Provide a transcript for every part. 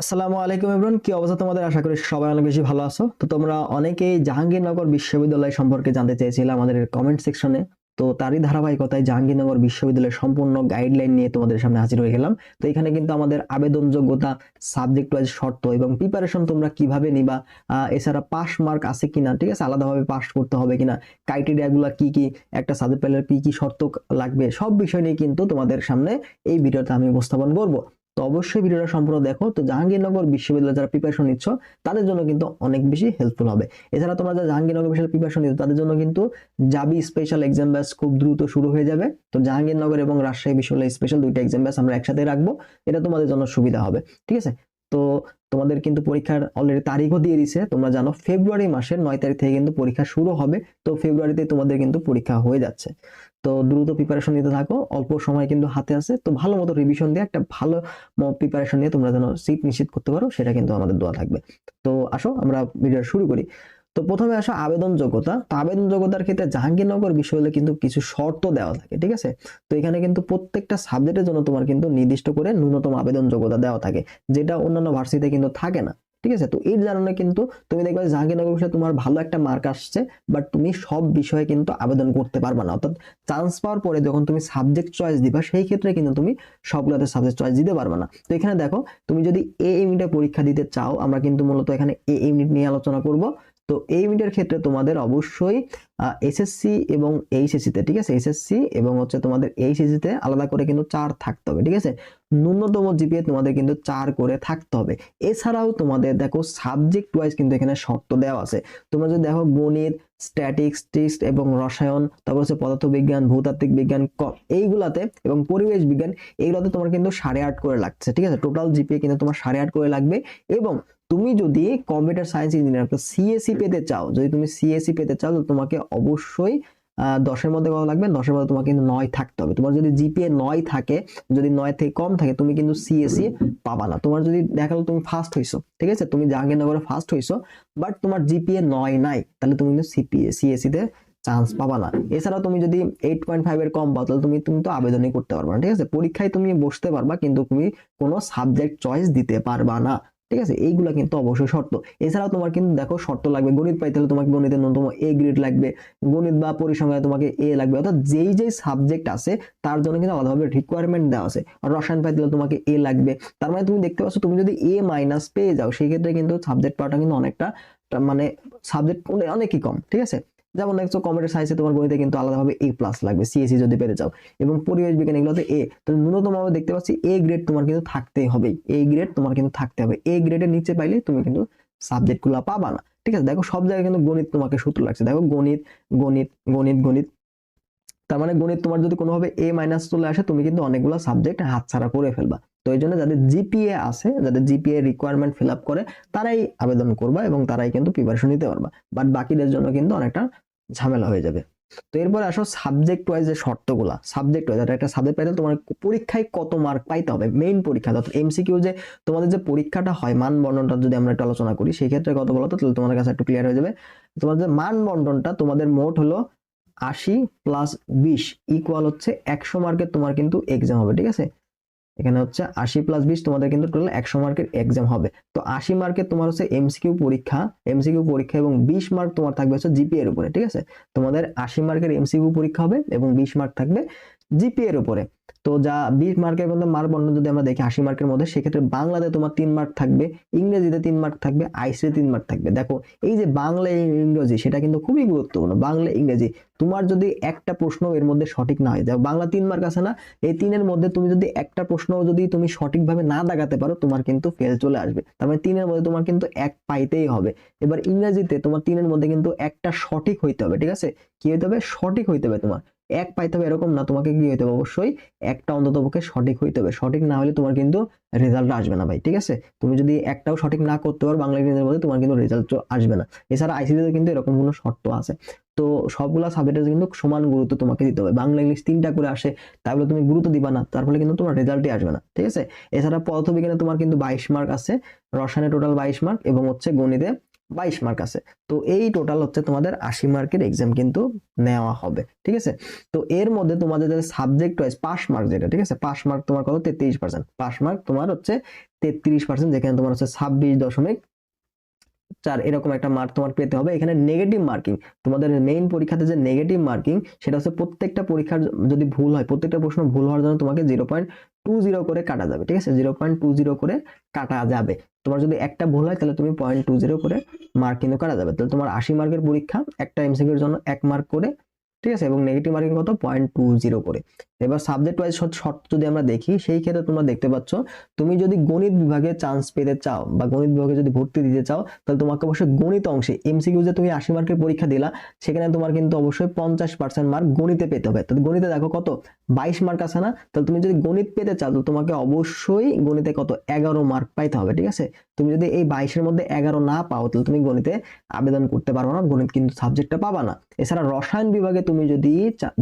আসসালামু আলাইকুম এভরিওয়ান কি অবস্থা তোমাদের? আশা করি সবাই অনেক বেশি ভালো আছো। তো তোমরা অনেকেই জাহাঙ্গীরনগর বিশ্ববিদ্যালয় সম্পর্কে জানতে চেয়েছিলে আমাদের কমেন্ট সেকশনে তো তারই ধারাবাহিকতায় জাহাঙ্গীরনগর বিশ্ববিদ্যালয়ের সম্পূর্ণ গাইডলাইন নিয়ে তোমাদের সামনে হাজির হয়ে গেলাম। তো এখানে কিন্তু আমাদের আবেদন যোগ্যতা সাবজেক্ট ওয়াইজ শর্ত এবং প্রিপারেশন তোমরা কীভাবে নিবা এছাড়া পাস মার্ক আছে কিনা, ঠিক আছে? আলাদাভাবে পাস করতে হবে কিনা ক্রাইটেরিয়াগুলো কি কি, একটা সাবজেক্ট পেলে কি কি শর্ত লাগবে, সব বিষয় নিয়ে কিন্তু তোমাদের সামনে এই ভিডিওতে আমি উপস্থাপন করব। তো অবশ্যই ভিডিওটা সম্পূর্ণ দেখো। তো জাহাঙ্গীরনগর বিশ্ববিদ্যালয়ে যারা প্রিপারেশন নিচ্ছ, তাদের জন্য কিন্তু অনেক বেশি হেল্পফুল হবে। এছাড়া তোমরা যারা জাহাঙ্গীরনগর বিশ্ববিদ্যালয়ে প্রিপারেশন নিচ্ছ, তাদের জন্য কিন্তু জাবি স্পেশাল এক্সাম ব্যাচ খুব দ্রুত শুরু হয়ে যাবে। তো জাহাঙ্গীরনগর এবং রাজশাহী বিশ্ববিদ্যালয় স্পেশাল দুইটা এক্সাম ব্যাচ আমরা একসাথে রাখব। এটা তোমাদের জন্য সুবিধা হবে। ঠিক আছে? তো তোমাদের কিন্তু পরীক্ষার অলরেডি তারিখও দিয়ে দিছে। তোমরা জানো ফেব্রুয়ারি মাসের নয় তারিখ থেকে কিন্তু পরীক্ষা শুরু হবে। তো ফেব্রুয়ারিতে তোমাদের কিন্তু পরীক্ষা হয়ে যাচ্ছে। তো দ্রুত প্রিপারেশন নিতে থাকো, অল্প সময় কিন্তু হাতে আছে। তো ভালো মতো রিভিশন দিয়ে একটা ভালো প্রিপারেশন নিয়ে তোমরা যেন সিট নিশ্চিত করতে পারো, সেটা কিন্তু আমাদের দোয়া থাকবে। তো আসো, আমরা ভিডিও শুরু করি। তো প্রথমে আসো আবেদন যোগ্যতা তো আবেদন যোগ্যতার ক্ষেত্রে জাহাঙ্গীরনগর বিশ্ববিদ্যালয়ে কিন্তু কিছু শর্ত দেওয়া থাকে, ঠিক আছে? তো এখানে কিন্তু প্রত্যেকটা সাবজেক্টের জন্য তোমার কিন্তু নির্দিষ্ট করে ন্যূনতম আবেদন যোগ্যতা দেওয়া থাকে, যেটা অন্যান্য ভার্সিটিতে কিন্তু থাকে না। ঠিক আছে? তো এর কারণে কিন্তু তুমি দেখবে জাহাঙ্গীরনগর বিষয়ে তোমার ভালো একটা মার্ক আসছে বাট তুমি সব বিষয়ে কিন্তু আবেদন করতে পারবে না। অর্থাৎ চান্স পাওয়ার পরে যখন তুমি সাবজেক্ট চয়েস দিবা, সেই ক্ষেত্রে কিন্তু তুমি সবগুলোতে সাবজেক্ট চয়েস দিতে পারবে না। তো এখানে দেখো, তুমি যদি এ ইউনিটে পরীক্ষা দিতে চাও, আমরা কিন্তু মূলত এখানে এ ইউনিট নিয়ে আলোচনা করব। তো এই ইউনিটের ক্ষেত্রে তোমাদের অবশ্যই এসএসসি এবং এইচএসসি তে, ঠিক আছে? এসএসসি এবং হচ্ছে তোমাদের এইচএসসি তে আলাদা করে কিন্তু চার থাকতে হবে, ঠিক আছে? ন্যূনতম জিপিএ তোমাদের কিন্তু চার করে থাকতে হবে। এছাড়াও তোমাদের দেখো সাবজেক্ট ওয়াইজ কিন্তু এখানে শর্ত দেওয়া আছে। তোমরা যদি দেখো গণিত স্ট্যাটিস্টিক্স এবং রসায়ন, তারপর হচ্ছে পদার্থবিজ্ঞান, ভূতাত্ত্বিক বিজ্ঞান এইগুলাতে এবং পরিবেশ বিজ্ঞান, এইগুলাতে তোমার কিন্তু সাড়ে আট করে লাগছে, ঠিক আছে? টোটাল জিপিএ কিন্তু তোমার সাড়ে আট করে লাগবে এবং তুমি যদি কম্পিউটার সায়েন্স ইঞ্জিনিয়ার সিএসসি পেতে চাও, যদি তুমি সিএসসি পেতে চাও, তো তোমাকে অবশ্যই দশের মধ্যে কত লাগবে? দশের মধ্যে তোমাকে কিন্তু নয় থাকতে হবে। তোমার যদি জিপিএ নয় থাকে, যদি নয় থেকে কম থাকে, তুমি কিন্তু সিএসসি পাবা না। তোমার যদি দেখাল তুমি ফার্স্ট হইছো, ঠিক আছে? তুমি জাহাঙ্গীরনগরে ফার্স্ট হইছো বাট তোমার জিপিএ নয় নাই, তাহলে তুমি কিন্তু সিপিএ সিএসসি তে চান্স পাবা না। এছাড়াও তুমি যদি এইট পয়েন্ট ফাইভ এর কম পাও, তাহলে তুমি তুমি তো আবেদনই করতে পারবা না, ঠিক আছে? পরীক্ষায় তুমি বসতে পারবা, কিন্তু তুমি কোনো সাবজেক্ট চয়েস দিতে পারবা না। ঠিক আছে? এইগুলা কিন্তু অবশ্যই শর্ত। এছাড়াও তোমার কিন্তু দেখো শর্ত লাগবে, গণিত পাইতে হলে তোমাকে গণিতের ন্যূনতম এ গ্রেড লাগবে, গণিত বা পরিসংখ্যানে তোমাকে এ লাগবে। অর্থাৎ যেই যেই সাবজেক্ট আছে, তার জন্য কিন্তু আলাদাভাবে রিকোয়ারমেন্ট দেওয়া আছে। আর রসায়ন পাইতে হলে তোমাকে এ লাগবে। তার মানে তুমি দেখতে পাচ্ছ, তুমি যদি এ মাইনাস পেয়ে যাও, সেই ক্ষেত্রে কিন্তু সাবজেক্ট পাওয়াটা কিন্তু অনেকটা মানে সাবজেক্ট অনেকই কম, ঠিক আছে? যেমন দেখছ কম্পিউটার সায়েন্সে তোমার গণিতে কিন্তু আলাদাভাবে এ প্লাস লাগবে সিএসসি যদি পেতে চাও। এবং পরিবেশ বিজ্ঞান এগুলোতে এ তাহলে ন্যূনতম ভাবে দেখতে পাচ্ছি এ গ্রেড তোমার কিন্তু থাকতেই হবে। এ গ্রেড তোমার কিন্তু থাকতে হবে। এ গ্রেডের নিচে পাইলে তুমি কিন্তু সাবজেক্টগুলা পাবা না। ঠিক আছে? দেখো সব জায়গায় কিন্তু গণিত তোমাকে সূত্র লাগছে। দেখো গণিত গণিত গণিত গণিত। তার মানে গণিত তোমার যদি কোনোভাবে এ মাইনাস চলে আসে, তুমি কিন্তু অনেকগুলো সাবজেক্ট হাতছাড়া করে ফেলবা। তো এই জন্য যাদের জিপিএ আছে, যাদের জিপিএ রিকোয়ারমেন্ট ফিল আপ করে, তারাই আবেদন করবা এবং তারাই কিন্তু প্রিপারেশন নিতে পারবা। বাট বাকিদের জন্য কিন্তু অনেকটা ঝামেলা হয়ে যাবে। তো এরপর আসো সাবজেক্ট ওয়াইজ যে শর্তগুলা। সাবজেক্ট ওয়াইজ একটা সাবজেক্ট পাইলে তোমার পরীক্ষায় কত মার্ক পাইতে হবে মেইন পরীক্ষা। অর্থাৎ এমসিকিউ যে তোমাদের যে পরীক্ষাটা হয়, মান যদি আমরা একটু আলোচনা করি, সেই ক্ষেত্রে কত বলো তো তোমাদের কাছে একটু ক্লিয়ার হয়ে যাবে। তোমাদের যে মান বন্টনটা, তোমাদের মোট হলো আশি প্লাস বিশ ইকুয়াল হচ্ছে একশো মার্কের তোমার কিন্তু এক্সাম হবে, ঠিক আছে? এখানে হচ্ছে আশি প্লাস বিশ তোমাদের কিন্তু টোটাল একশো মার্কের এক্সাম হবে। তো আশি মার্কের তোমার হচ্ছে এমসিকিউ পরীক্ষা এমসিকিউ পরীক্ষা এবং বিশ মার্ক তোমার থাকবে হচ্ছে জিপিএ এর উপরে, ঠিক আছে? তোমাদের আশি মার্কের এমসিকিউ পরীক্ষা হবে এবং বিশ মার্ক থাকবে জিপিএ এর উপরে। তো যা বিশ মার্কের মধ্যে মার্ক বন্টন যদি আমরা দেখি, আশি মার্কের মধ্যে, সেক্ষেত্রে বাংলাতে তোমার তিন মার্ক থাকবে, ইংরেজিতে তিন মার্ক থাকবে আইসিতে তিন মার্ক থাকবে। দেখো, এই যে বাংলা ইংরেজি, সেটা কিন্তু খুবই গুরুত্বপূর্ণ, বাংলা, ইংরেজি। তোমার যদি একটা প্রশ্ন এর মধ্যে সঠিক না হয়, দেখো, বাংলা তিন মার্ক আছে না, এই তিনের মধ্যে তুমি যদি একটা প্রশ্ন যদি তুমি সঠিকভাবে না দাগাতে পারো, তোমার কিন্তু ফেল চলে আসবে। তার মানে তিনের মধ্যে তোমার কিন্তু এক পাইতেই হবে। এবার ইংরেজিতে তোমার তিনের মধ্যে কিন্তু একটা সঠিক হইতে হবে, ঠিক আছে? কি হইতে হবে? সঠিক হইতে হবে তোমার। এক পাইতে হবে এরকম না তোমাকে কি হইতে হবে? অবশ্যই একটা অন্তত পক্ষে সঠিক হইতে হবে। সঠিক না হলে তোমার কিন্তু রেজাল্ট আসবে না ভাই, ঠিক আছে? তুমি যদি একটাও সঠিক না করতে পারো বাংলা ইংরেজির মধ্যে তোমার কিন্তু রেজাল্ট আসবে না। এছাড়া আইসিসিতে কিন্তু এরকম কোনো শর্ত আছে। তো সবগুলা সাবজেক্টের কিন্তু সমান গুরুত্ব তোমাকে দিতে হবে। বাংলা, ইংলিশ তিনটা করে আসে, তাহলে তুমি গুরুত্ব দিবা না, তার ফলে কিন্তু তোমার রেজাল্টই আসবে না, ঠিক আছে? এছাড়া পদার্থবিজ্ঞানে তোমার কিন্তু বাইশ মার্ক আছে, রসায়নে টোটাল বাইশ মার্ক এবং হচ্ছে গণিতে বাইশ মার্ক আছে। তো এই টোটাল হচ্ছে তোমাদের আশি মার্কের এক্সাম কিন্তু নেওয়া হবে, ঠিক আছে? তো এর মধ্যে তোমাদের সাবজেক্ট ওয়াইজ পাস মার্ক যেটা, ঠিক আছে? পাস মার্ক তোমার কত? তেত্রিশ পার্সেন্ট পাস মার্ক তোমার হচ্ছে তেত্রিশ পার্সেন্ট যেখানে তোমার হচ্ছে ছাব্বিশ দশমিক চার এরকম একটা মার্ক তোমার পেতে হবে। এখানে নেগেটিভ মার্কিং তোমাদের মেইন পরীক্ষাতে যে নেগেটিভ মার্কিং সেটা হচ্ছে প্রত্যেকটা পরীক্ষার যদি ভুল হয়, প্রত্যেকটা প্রশ্ন ভুল হওয়ার জন্য তোমাকে জিরো পয়েন্ট টু জিরো করে কাটা যাবে, ঠিক আছে? জিরো পয়েন্ট টু জিরো করে কাটা যাবে। তোমার যদি একটা ভুল হয়, তাহলে তুমি পয়েন্ট টু জিরো করে মার্ক কিন্তু কাটা যাবে। তাহলে তোমার আশি মার্কের পরীক্ষা, একটা এমসিকিউর জন্য এক মার্ক করে ঠিক আছে? এবং নেগেটিভ মার্কিং কত? পয়েন্ট টু জিরো করে। এবার সাবজেক্ট ওয়াইজ শর্ট যদি আমরা দেখি, সেই ক্ষেত্রে তোমরা দেখতে পাচ্ছ, তুমি যদি গণিত বিভাগে চান্স পেতে চাও বা গণিত বিভাগে যদি ভর্তি দিতে চাও, তাহলে তোমাকে অবশ্যই গণিত অংশে এমসিকিউ যে তুমি আশি মার্কের পরীক্ষা দিলা, সেখানে তোমার কিন্তু অবশ্যই পঞ্চাশ পার্সেন্ট মার্ক গণিতে পেতে হবে। তাহলে গণিতে দেখো কত? বাইশ মার্ক আছে না? তাহলে তুমি যদি গণিত পেতে চাও তাহলে তোমাকে অবশ্যই গণিতে কত? এগারো মার্ক পাইতে হবে, ঠিক আছে? তুমি যদি এই বাইশের মধ্যে এগারো না পাও, তাহলে তুমি গণিতে আবেদন করতে পারো না, গণিত কিন্তু সাবজেক্টটা পাবা না। এছাড়া রসায়ন বিভাগে তুমি যদি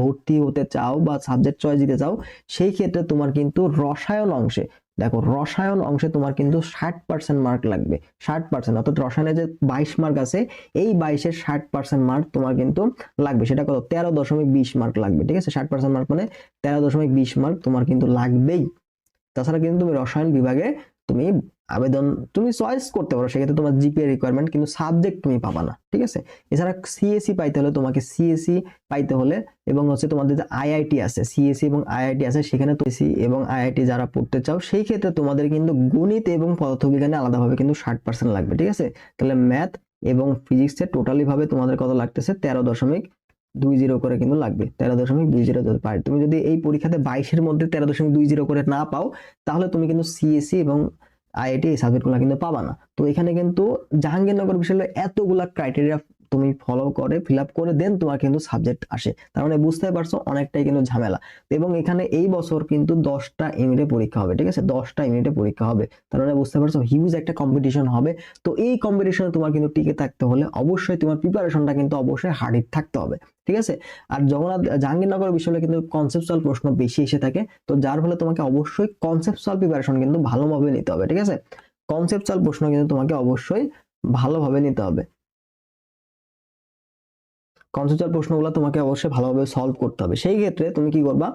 ভর্তি হতে চাও বা সাবজেক্ট চয়েস দিতে চাও, সেই ক্ষেত্রে তোমার কিন্তু রসায়ন অংশে, দেখো রসায়ন অংশে তোমার কিন্তু ষাট পার্সেন্ট মার্ক লাগবে, ষাট পার্সেন্ট অর্থাৎ রসায়নে যে বাইশ মার্ক আছে, এই বাইশের ষাট পার্সেন্ট মার্ক তোমার কিন্তু লাগবে, সেটা কত? তেরো দশমিক বিশ মার্ক লাগবে, ঠিক আছে? ষাট পার্সেন্ট মার্ক মানে তেরো দশমিক বিশ মার্ক তোমার কিন্তু লাগবেই। তাছাড়া কিন্তু তুমি রসায়ন বিভাগে তুমি আবেদন তুমি চয়েস করতে পারো, সেক্ষেত্রে তোমার জিপিএ রিকোয়ারমেন্ট কিন্তু সাবজেক্ট তুমি পাবা না, ঠিক আছে? এছাড়া সিএসসি পাইতে হলে তোমাকে সিএসসি পাইতে হলে এবং হচ্ছে তোমাদের যে আইআইটি আছে সিএসসি এবং আইআইটি আছে, সেখানে তো সি এবং আইআইটি যারা পড়তে চাও, সেই ক্ষেত্রে তোমাদের কিন্তু গণিত এবং পদার্থবিজ্ঞানে আলাদাভাবে কিন্তু ষাট পার্সেন্ট লাগবে, ঠিক আছে? তাহলে ম্যাথ এবং ফিজিক্সে টোটালি ভাবে তোমাদের কত লাগতেছে? তেরো দশমিক দুই জিরো করে কিন্তু লাগবে, তেরো দশমিক দুই জিরো পারে তুমি যদি এই পরীক্ষাতে বাইশের মধ্যে তেরো দশমিক দুই জিরো করে না পাও, তাহলে তুমি কিন্তু সিএসসি এবং আইআইটি এই সাবজেক্টগুলো কিন্তু পাবা না। তো এখানে কিন্তু জাহাঙ্গীরনগর বিশ্ববিদ্যালয়ে এতগুলা ক্রাইটেরিয়া তুমি ফলো করে ফিল আপ করে দেন তোমার কিন্তু সাবজেক্ট আসে। তার মানে বুঝতে পারছ অনেকটাই কিন্তু ঝামেলা। এবং এখানে এই বছর কিন্তু দশটা ইউনিটে পরীক্ষা হবে, ঠিক আছে? দশটা ইউনিটে পরীক্ষা হবে। তার মানে বুঝতে পারছ হিউজ একটা কম্পিটিশন হবে। তো এই কম্পিটিশনে তোমার কিন্তু টিকে থাকতে হলে অবশ্যই তোমার প্রিপারেশনটা কিন্তু অবশ্যই হার্ড থাকতে হবে, ঠিক আছে? আর জগন্নাথ, জাহাঙ্গীরনগর বিশ্ববিদ্যালয়ে কিন্তু কনসেপচুয়াল প্রশ্ন বেশি এসে থাকে। তো যার ফলে তোমাকে অবশ্যই কনসেপচুয়াল প্রিপারেশন কিন্তু ভালোভাবে নিতে হবে, ঠিক আছে? কনসেপচুয়াল প্রশ্ন কিন্তু তোমাকে অবশ্যই ভালোভাবে নিতে হবে। কনসেপচুয়াল প্রশ্নগুলো তোমাকে অবশ্যই ভালোভাবে সলভ করতে হবে। সেই ক্ষেত্রে তুমি কি করবা?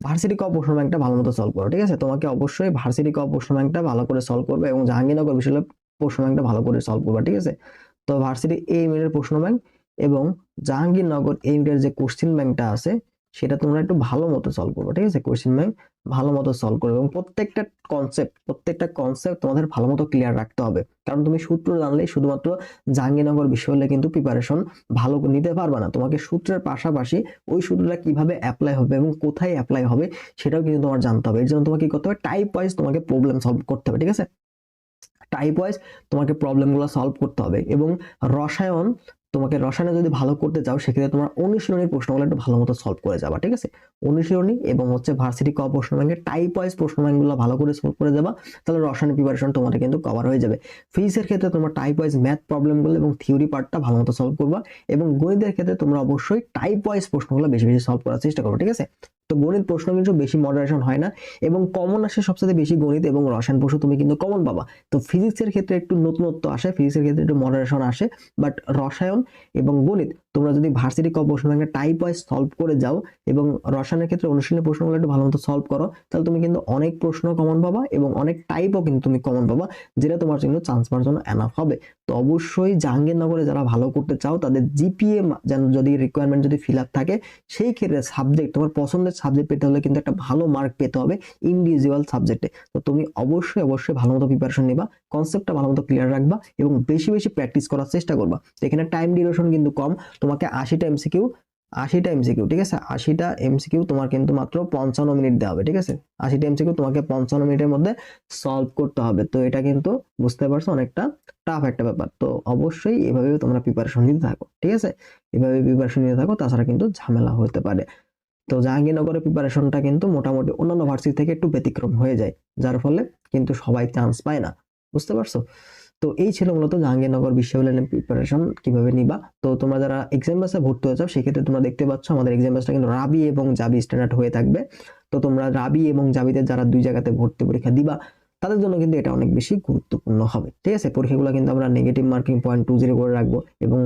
ভার্সিটি ক প্রশ্ন ব্যাংকটা ভালো মতো সলভ করো, ঠিক আছে? তোমাকে অবশ্যই ভার্সিটি ক প্রশ্ন ব্যাংকটা ভালো করে সলভ করবে এবং জাহাঙ্গীরনগর বিশ্ববিদ্যালয় প্রশ্ন ব্যাংকটা ভালো করে সলভ করবে, ঠিক আছে? তো ভার্সিটি এ ইউনিটের প্রশ্ন ব্যাংক এবং জাহাঙ্গীরনগর এই ইউনিটের যে কোশ্চিন ব্যাংকটা আছে সেটা তোমরা একটু ভালো মতো সলভ করবে, ঠিক আছে? কোশ্চিন ব্যাংক ভালো মতো সলভ করবে এবং প্রত্যেকটা কনসেপ্ট প্রত্যেকটা কনসেপ্ট তোমাদের ভালো মতো ক্লিয়ার রাখতে হবে। কারণ তুমি সূত্র জানলেই শুধুমাত্র জাহাঙ্গীরনগর বিশ্ববিদ্যালয়ে কিন্তু প্রিপারেশন ভালো নিতে পারবে না। তোমাকে সূত্রের পাশাপাশি ওই সূত্রটা কীভাবে অ্যাপ্লাই হবে এবং কোথায় অ্যাপ্লাই হবে সেটাও কিন্তু তোমার জানতে হবে। এর জন্য তোমাকে কি করতে হবে? টাইপ ওয়াইজ তোমাকে প্রবলেম সলভ করতে হবে, ঠিক আছে? টাইপ ওয়াইজ তোমাকে প্রবলেমগুলো সলভ করতে হবে এবং রসায়ন তোমাকে রসায়নে যদি ভালো করতে চাও, সেক্ষেত্রে তোমার অনুশীলনীর প্রশ্নগুলো একটু ভালো মতো সলভ করে যাবা, ঠিক আছে? অনুশীলনী এবং হচ্ছে ভার্সিটি ক প্রশ্ন ব্যাংকের টাইপ ওয়াইজ প্রশ্ন ব্যাংকগুলো ভালো করে সলভ করে যাবা তাহলে রসায়নের প্রিপারেশন তোমার কিন্তু কভার হয়ে যাবে। ফিজিক্সের ক্ষেত্রে তোমার টাইপ ওয়াইজ ম্যাথ প্রবলেমগুলো এবং থিওরি পার্টটা ভালো মতো সলভ করবা এবং গণিতের ক্ষেত্রে তোমরা অবশ্যই টাইপ ওয়াইজ প্রশ্নগুলো বেশি বেশি সলভ করার চেষ্টা করো, ঠিক আছে? তো গণিত প্রশ্ন কিন্তু বেশি মডারেশন হয় না এবং কমন আসে সবচেয়ে বেশি গণিত এবং রসায়ন প্রশ্ন তুমি কিন্তু কমন পাবা। তো ফিজিক্সের ক্ষেত্রে একটু নতুনত্ব আসে ফিজিক্সের ক্ষেত্রে একটু মডারেশন আসে বাট রসায়ন এবং গণিত তোমরা যদি ভার্সিটি ক প্রশ্ন টাইপ ওয়াইজ সলভ করে যাও এবং রসায়নের ক্ষেত্রে অনুশীলনের প্রশ্নগুলো একটু ভালো মতো সলভ করো, তাহলে তুমি কিন্তু অনেক প্রশ্ন কমন পাবা এবং অনেক টাইপও কিন্তু তুমি কমন পাবা, যেটা তোমার জন্য চান্স পাওয়ার জন্য এনাফ হবে। তো অবশ্যই জাহাঙ্গীরনগরে যারা ভালো করতে চাও, তাদের জিপিএ যেন যদি রিকোয়ারমেন্ট যদি ফিল থাকে, সেই ক্ষেত্রে সাবজেক্ট তোমার পছন্দের সাবজেক্ট পেতে হলে কিন্তু একটা ভালো মার্ক পেতে হবে ইন্ডিভিজুয়াল সাবজেক্টে তো তুমি অবশ্যই অবশ্যই ভালো মতো প্রিপারেশন নিবা কনসেপ্টটা ভালো মতো ক্লিয়ার রাখবা এবং বেশি বেশি প্র্যাকটিস করার চেষ্টা করবা। এখানে টাইম ডিউরেশন কিন্তু কম তোমাকে আশিটা এমসিকিউ আশিটা এমসিকিউ ঠিক আছে? আশিটা এমসিকিউ তোমার কিন্তু মাত্র পঞ্চান্ন মিনিট দেওয়া হবে, ঠিক আছে? আশিটা এমসিকিউ তোমাকে পঞ্চান্ন মিনিটের মধ্যে সলভ করতে হবে। তো এটা কিন্তু বুঝতে পারছ অনেকটা টাফ একটা ব্যাপার। তো অবশ্যই এভাবে তোমরা প্রিপারেশন নিতে থাকো, ঠিক আছে? এভাবে প্রিপারেশন নিতে থাকো, তাছাড়া কিন্তু ঝামেলা হতে পারে। তো জাহাঙ্গীরনগরের প্রিপারেশনটা কিন্তু মোটামুটি অন্যান্য ভার্সিটি থেকে একটু ব্যতিক্রম হয়ে যায়, যার ফলে কিন্তু সবাই চান্স পায় না, বুঝতে পারছ? তো এই ছিল মূলত জাহাঙ্গীরনগর বিশ্ববিদ্যালয়ের প্রিপারেশন কীভাবে নিবা। তো তোমরা যারা এক্সাম বাসে ভর্তি হয়ে সেক্ষেত্রে তোমরা দেখতে পাচ্ছ আমাদের এক্সাম বাসটা কিন্তু রাবি এবং জাবি স্ট্যান্ডার্ড হয়ে থাকবে। তো তোমরা রাবি এবং জাবিতে যারা দুই জায়গাতে ভর্তি পরীক্ষা দিবা তাদের জন্য কিন্তু এটা অনেক বেশি গুরুত্বপূর্ণ হবে। ঠিক আছে? পরীক্ষাগুলো কিন্তু আমরা negative marking point two zero করে রাখব এবং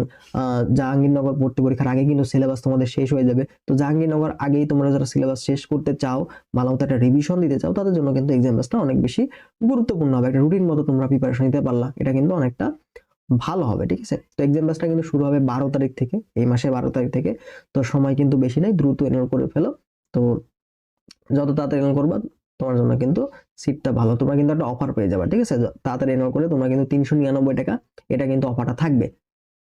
জাহাঙ্গীরনগর ভর্তি পরীক্ষার আগে কিন্তু সিলেবাস তোমাদের শেষ হয়ে যাবে। তো জাহাঙ্গীরনগর আগেই তোমরা যারা সিলেবাস শেষ করতে চাও ভালো মতো একটা রিভিশন দিতে চাও, তাদের জন্য কিন্তু এক্সাম অনেক বেশি গুরুত্বপূর্ণ হবে। একটা রুটিন মতো তোমরা প্রিপারেশন নিতে পারলা। এটা কিন্তু অনেকটা ভালো হবে, ঠিক আছে? তো এক্সাম বেসটা কিন্তু শুরু হবে বারো তারিখ থেকে, এই মাসে বারো তারিখ থেকে। তো সময় কিন্তু বেশি নেই, দ্রুত এনরোল করে ফেলো। তো যত তাড়াতাড়ি এনরোল করবা, তোমার জন্য কিন্তু সিটটা ভালো, তোমরা কিন্তু একটা অফার পেয়ে যাবে, ঠিক আছে? তাড়াতাড়ি এনরোল করে তোমরা কিন্তু তিনশো নিরানব্বই টাকা এটা কিন্তু অফারটা থাকবে।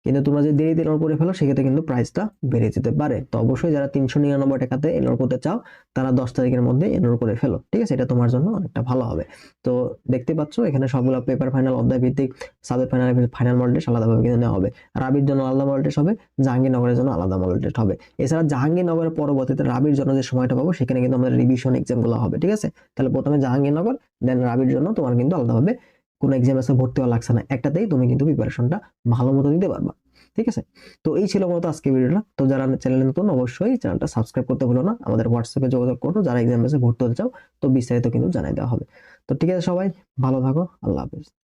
কিন্তু তোমরা যদি দেরিতে এনরোল করে ফেলো, সেক্ষেত্রে কিন্তু প্রাইসটা বেড়ে যেতে পারে। তো অবশ্যই যারা তিনশো নিরানব্বই টাকাতে এনরোল করতে চাও, তারা দশ তারিখের মধ্যে এনরোল করে ফেলো। ঠিক আছে? এটা তোমার জন্য অনেকটা ভালো হবে। তো দেখতে পাচ্ছ, এখানে সবগুলো পেপার ফাইনাল অধ্যায় ভিত্তিক সাবেক ফাইনাল ফাইনাল মডেল আলাদাভাবে কিন্তু নেওয়া হবে। রাবির জন্য আলাদা মডেল টেস্ট হবে, জাহাঙ্গীরনগরের জন্য আলাদা মডেল টেস্ট হবে। এছাড়া জাহাঙ্গীরনগরের পরবর্তীতে রাবির জন্য যে সময়টা পাবো, সেখানে কিন্তু আমাদের রিভিশন এক্সামগুলো হবে। ঠিক আছে? তাহলে প্রথমে জাহাঙ্গীরনগর দেন রাবির জন্য তোমার কিন্তু আলাদাভাবে কোনো এক্সাম ভর্তি হওয়া লাগছে না। একটাতেই তুমি কিন্তু প্রিপারেশনটা ভালো মতো দিতে পারবা, ঠিক আছে? তো এই ছিল মতো আজকে ভিডিওটা তো যারা চ্যানেলে নতুন, অবশ্যই চ্যানেলটা সাবস্ক্রাইব করতে ভুলো না। আমাদের হোয়াটসঅ্যাপে যোগাযোগ করো, যারা এক্সাম ভর্তি হতে চাও, তো বিস্তারিত কিন্তু জানাই দেওয়া হবে। তো ঠিক আছে সবাই, ভালো থাকো, আল্লাহ হাফেজ।